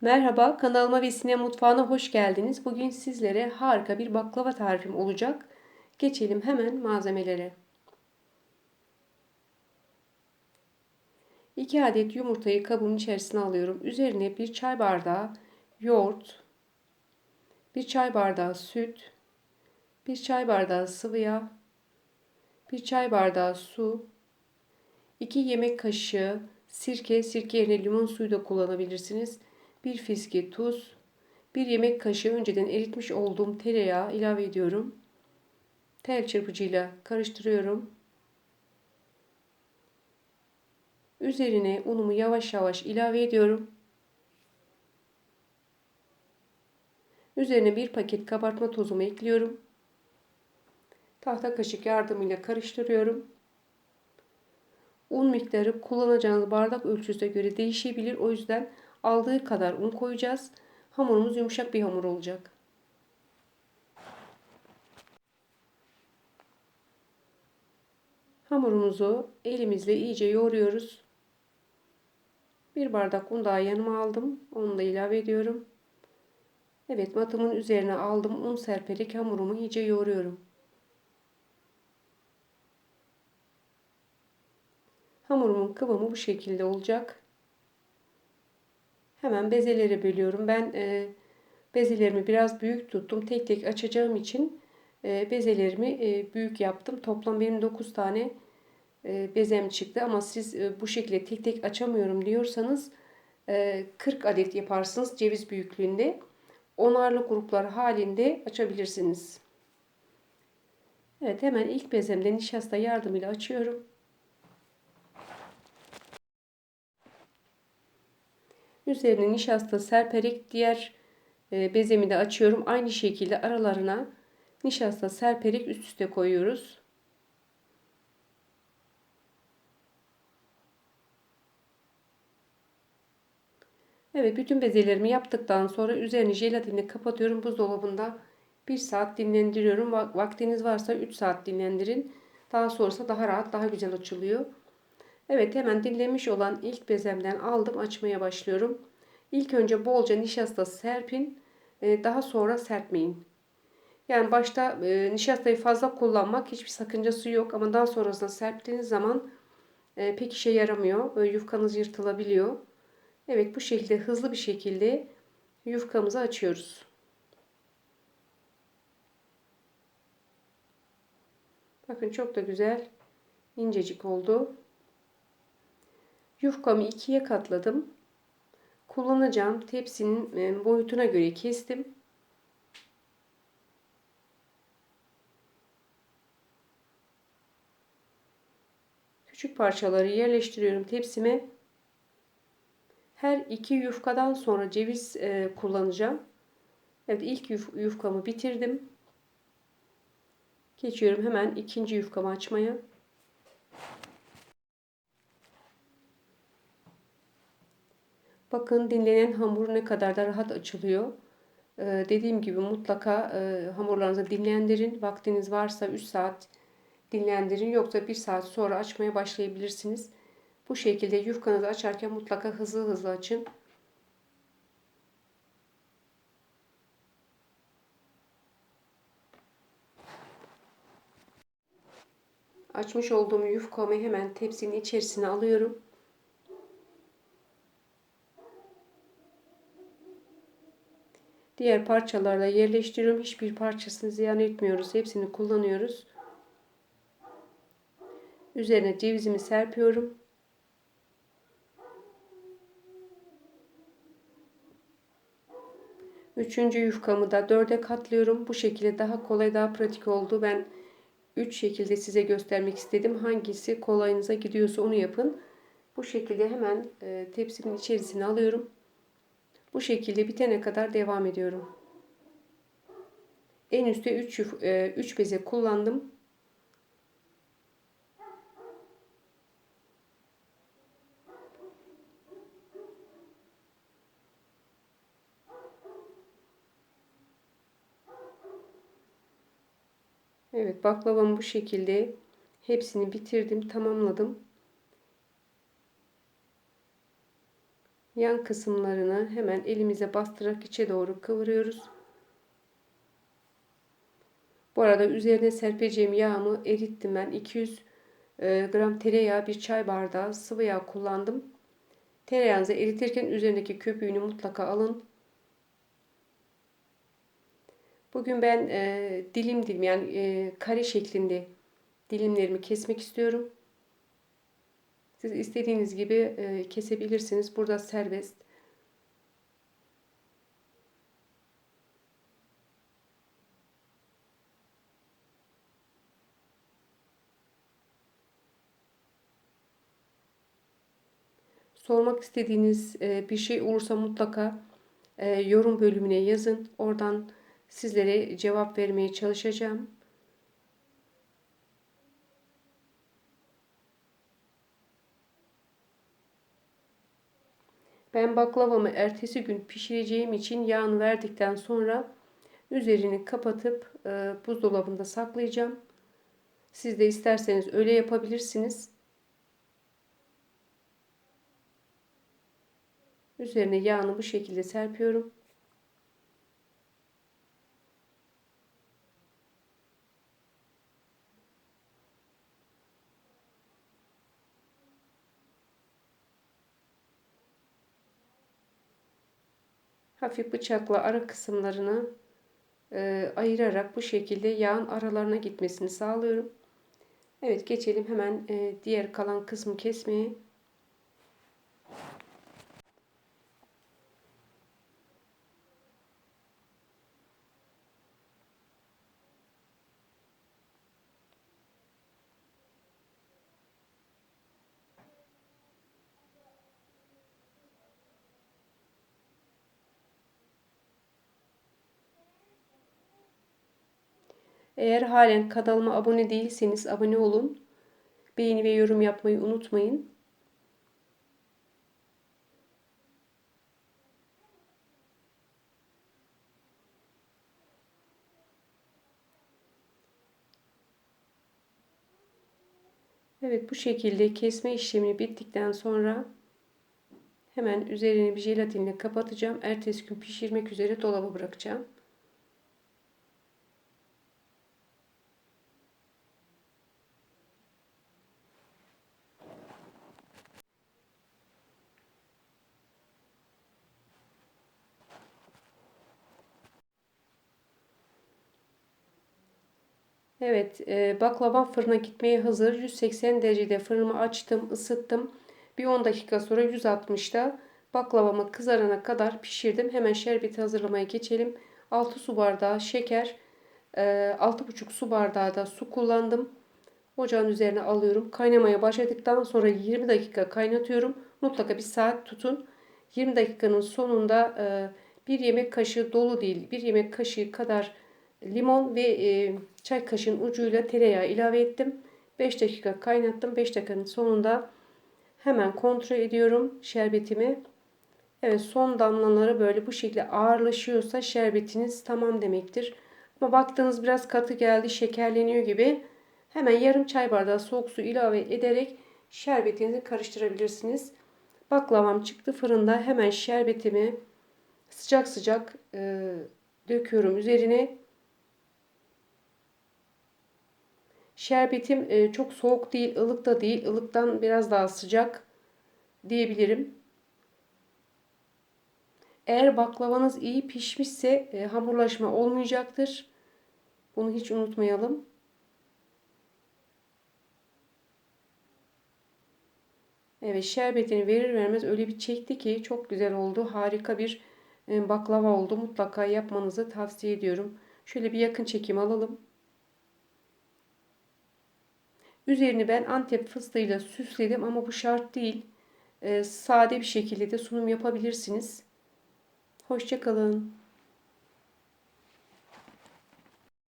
Merhaba, kanalıma ve Sine Mutfağı'na hoş geldiniz. Bugün sizlere harika bir baklava tarifim olacak. Geçelim hemen malzemelere. 2 adet yumurtayı kabımın içerisine alıyorum. Üzerine 1 çay bardağı yoğurt, 1 çay bardağı süt, 1 çay bardağı sıvı yağ, 1 çay bardağı su, 2 yemek kaşığı sirke, sirke yerine limon suyu da kullanabilirsiniz. 1 fiske tuz, 1 yemek kaşığı önceden eritmiş olduğum tereyağı ilave ediyorum. Tel çırpıcıyla karıştırıyorum. Üzerine unumu yavaş yavaş ilave ediyorum. Üzerine bir paket kabartma tozumu ekliyorum. Tahta kaşık yardımıyla karıştırıyorum. Un miktarı kullanacağınız bardak ölçüsüne göre değişebilir. O yüzden aldığı kadar un koyacağız. Hamurumuz yumuşak bir hamur olacak. Hamurumuzu elimizle iyice yoğuruyoruz. Bir bardak un daha yanıma aldım. Onu da ilave ediyorum. Evet matımın üzerine aldım. Un serperek hamurumu iyice yoğuruyorum. Hamurumun kıvamı bu şekilde olacak. Hemen bezeleri bölüyorum. Ben e, bezelerimi biraz büyük tuttum. Tek tek açacağım için e, bezelerimi e, büyük yaptım. Toplam benim 9 tane e, bezem çıktı. Ama siz e, bu şekilde tek tek açamıyorum diyorsanız e, 40 adet yaparsınız ceviz büyüklüğünde. Onarlı gruplar halinde açabilirsiniz. Evet hemen ilk bezemden nişasta yardımıyla açıyorum. Üzerine nişasta serperek diğer e, bezemi de açıyorum. Aynı şekilde aralarına nişasta serperek üst üste koyuyoruz. Evet bütün bezelerimi yaptıktan sonra üzerini jelatinle kapatıyorum. Buzdolabında 1 saat dinlendiriyorum. Vaktiniz varsa 3 saat dinlendirin. Daha sonrası daha rahat daha güzel açılıyor. Evet hemen dinlenmiş olan ilk bezemden aldım açmaya başlıyorum. İlk önce bolca nişasta serpin. E, daha sonra serpmeyin. Yani başta e, nişastayı fazla kullanmak hiçbir sakıncası yok. Ama daha sonrasında serptiğiniz zaman e, pek işe yaramıyor. Yufkanız yırtılabiliyor. Evet bu şekilde hızlı bir şekilde yufkamızı açıyoruz. Bakın çok da güzel incecik oldu. Yufkamı ikiye katladım. Kullanacağım tepsinin e, boyutuna göre kestim. Küçük parçaları yerleştiriyorum tepsime. Her iki yufkadan sonra ceviz e, kullanacağım. Evet ilk yuf yufkamı bitirdim. Geçiyorum hemen ikinci yufkamı açmaya. Bakın dinlenen hamur ne kadar da rahat açılıyor. Ee, dediğim gibi mutlaka e, hamurlarınızı dinlendirin. Vaktiniz varsa 3 saat dinlendirin. Yoksa 1 saat sonra açmaya başlayabilirsiniz. Bu şekilde yufkanızı açarken mutlaka hızlı hızlı açın. Açmış olduğum yufkamı hemen tepsinin içerisine alıyorum. Diğer parçalarla yerleştiriyorum. Hiçbir parçasını ziyan etmiyoruz. Hepsini kullanıyoruz. Üzerine cevizimi serpiyorum. Üçüncü yufkamı da dörde katlıyorum. Bu şekilde daha kolay, daha pratik oldu. Ben üç şekilde size göstermek istedim. Hangisi kolayınıza gidiyorsa onu yapın. Bu şekilde hemen e, tepsimin içerisine alıyorum. Bu şekilde bitene kadar devam ediyorum. En üstte 3 3 beze kullandım. Evet baklavamı bu şekilde hepsini bitirdim, tamamladım. Yan kısımlarını hemen elimize bastırarak içe doğru kıvırıyoruz. Bu arada üzerine serpeceğim yağımı erittim ben. 200 e, gram tereyağı, bir çay bardağı sıvı yağ kullandım. Tereyağınızı eritirken üzerindeki köpüğünü mutlaka alın. Bugün ben e, dilim dilim yani e, kare şeklinde dilimlerimi kesmek istiyorum. Siz istediğiniz gibi e, kesebilirsiniz. Burada serbest. Sormak istediğiniz e, bir şey olursa mutlaka e, yorum bölümüne yazın. Oradan sizlere cevap vermeye çalışacağım. Ben baklavamı ertesi gün pişireceğim için yağını verdikten sonra üzerini kapatıp e, buzdolabında saklayacağım. Siz de isterseniz öyle yapabilirsiniz. Üzerine yağını bu şekilde serpiyorum. Hafif bıçakla ara kısımlarını e, ayırarak bu şekilde yağın aralarına gitmesini sağlıyorum. Evet geçelim hemen e, diğer kalan kısmı kesmeye. Eğer halen kanalıma abone değilseniz abone olun. Beğeni ve yorum yapmayı unutmayın. Evet bu şekilde kesme işlemi bittikten sonra hemen üzerini bir jelatinle kapatacağım. Ertesi gün pişirmek üzere dolaba bırakacağım. Evet, e, baklavam fırına gitmeye hazır. 180 derecede fırınımı açtım, ısıttım. Bir 10 dakika sonra 160'da baklavamı kızarana kadar pişirdim. Hemen şerbeti hazırlamaya geçelim. 6 su bardağı şeker, e, 6,5 su bardağı da su kullandım. Ocağın üzerine alıyorum. Kaynamaya başladıktan sonra 20 dakika kaynatıyorum. Mutlaka bir saat tutun. 20 dakikanın sonunda e, bir yemek kaşığı dolu değil, bir yemek kaşığı kadar limon ve e, çay kaşığın ucuyla tereyağı ilave ettim. 5 dakika kaynattım. 5 dakikanın sonunda hemen kontrol ediyorum şerbetimi. Evet son damlaları böyle bu şekilde ağırlaşıyorsa şerbetiniz tamam demektir. Ama baktığınız biraz katı geldi şekerleniyor gibi hemen yarım çay bardağı soğuk su ilave ederek şerbetinizi karıştırabilirsiniz. Baklavam çıktı fırında hemen şerbetimi sıcak sıcak e, döküyorum üzerine. Şerbetim e, çok soğuk değil, ılık da değil. ılıktan biraz daha sıcak diyebilirim. Eğer baklavanız iyi pişmişse e, hamurlaşma olmayacaktır. Bunu hiç unutmayalım. Evet şerbetini verir vermez öyle bir çekti ki çok güzel oldu. Harika bir e, baklava oldu. Mutlaka yapmanızı tavsiye ediyorum. Şöyle bir yakın çekim alalım. Üzerini ben Antep fıstığıyla süsledim ama bu şart değil. Ee, sade bir şekilde de sunum yapabilirsiniz. Hoşçakalın.